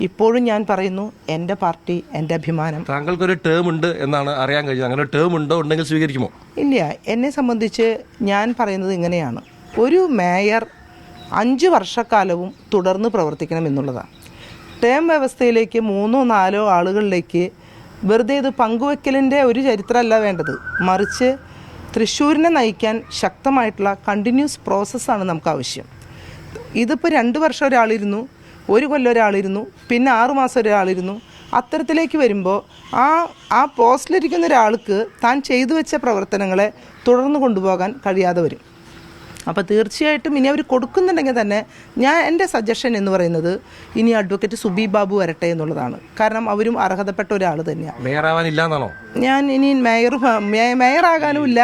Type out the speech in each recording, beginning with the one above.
ഇപ്പോഴും ഞാൻ പറയുന്നു എന്റെ പാർട്ടി എന്റെ അഭിമാനം. താങ്കൾക്കൊരു ടേം ഉണ്ട് എന്നാണ് അറിയാൻ കഴിഞ്ഞത്. അങ്ങനെ ടേം ഉണ്ടോ ഉണ്ടെങ്കിൽ സ്വീകരിക്കുമോ? ഇല്ല എന്നെ സംബന്ധിച്ച് ഞാൻ പറയുന്നത് ഇങ്ങനെയാണ്. ഒരു മേയർ അഞ്ച് വർഷക്കാലവും തുടർന്ന് പ്രവർത്തിക്കണം എന്നുള്ളതാണ് ടേം വ്യവസ്ഥയിലേക്ക് മൂന്നോ നാലോ ആളുകളിലേക്ക് വെറുതെ ഇത് പങ്കുവെക്കലിന്റെ ഒരു ചരിത്രമല്ല വേണ്ടത്. മറിച്ച് തൃശ്ശൂരിനെ നയിക്കാൻ ശക്തമായിട്ടുള്ള കണ്ടിന്യൂസ് പ്രോസസ്സാണ് നമുക്ക് ആവശ്യം. ഇതിപ്പോൾ രണ്ട് വർഷം ഒരാളിരുന്നു. ഒരു കൊല്ലം ഒരാളിരുന്നു പിന്നെ ആറുമാസം ഒരാളിരുന്നു. അത്തരത്തിലേക്ക് വരുമ്പോൾ ആ ആ പോസ്റ്റിലിരിക്കുന്ന ഒരാൾക്ക് താൻ ചെയ്തു വെച്ച പ്രവർത്തനങ്ങളെ തുടർന്ന് കൊണ്ടുപോകാൻ കഴിയാതെ വരും. അപ്പോൾ തീർച്ചയായിട്ടും ഇനി അവർ കൊടുക്കുന്നുണ്ടെങ്കിൽ തന്നെ ഞാൻ എന്റെ സജഷൻ എന്ന് പറയുന്നത് ഇനി അഡ്വക്കേറ്റ് സുബി ബാബു വരട്ടെ എന്നുള്ളതാണ്. കാരണം അവരും അർഹതപ്പെട്ട ഒരാൾ തന്നെയാണ് മേയറാവാനില്ല എന്നാണോ ഞാൻ ഇനി മേയർ മേയറാകാനും ഇല്ല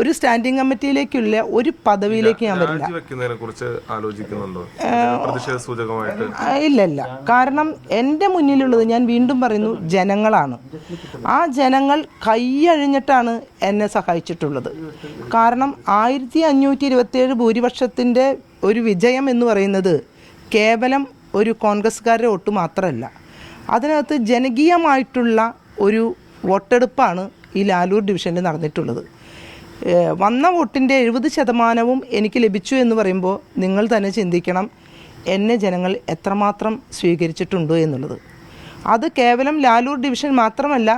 ഒരു സ്റ്റാൻഡിംഗ് കമ്മിറ്റിയിലേക്കില്ല ഒരു പദവിയിലേക്ക് ഞാൻ വരില്ല. ഇല്ല ഇല്ല കാരണം എന്റെ മുന്നിലുള്ളത് ഞാൻ വീണ്ടും പറയുന്നു ജനങ്ങളാണ്. ആ ജനങ്ങൾ കൈയഴിഞ്ഞിട്ടാണ് എന്നെ സഹായിച്ചിട്ടുള്ളത്. കാരണം ആയിരത്തി അഞ്ഞൂറ്റി ഇരുപത്തിയേഴ് ഭൂരിപക്ഷത്തിന്റെ ഒരു വിജയം എന്ന് പറയുന്നത് കേവലം ഒരു കോൺഗ്രസ്സുകാരുടെ വോട്ട് മാത്രമല്ല. അതിനകത്ത് ജനകീയമായിട്ടുള്ള ഒരു വോട്ടെടുപ്പാണ് ഈ ലാലൂർ ഡിവിഷനിൽ നടന്നിട്ടുള്ളത്. വന്ന വോട്ടിന്റെ എഴുപത് ശതമാനവും എനിക്ക് ലഭിച്ചു എന്ന് പറയുമ്പോൾ നിങ്ങൾ തന്നെ ചിന്തിക്കണം എന്നെ ജനങ്ങൾ എത്രമാത്രം സ്വീകരിച്ചിട്ടുണ്ട് എന്നുള്ളത്. അത് കേവലം ലാലൂർ ഡിവിഷൻ മാത്രമല്ല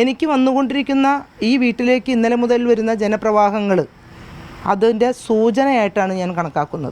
എനിക്ക് വന്നുകൊണ്ടിരിക്കുന്ന ഈ വീട്ടിലേക്ക് ഇന്നലെ മുതൽ വരുന്ന ജനപ്രവാഹങ്ങൾ അതിന്റെ സൂചനയായിട്ടാണ് ഞാൻ കണക്കാക്കുന്നത്.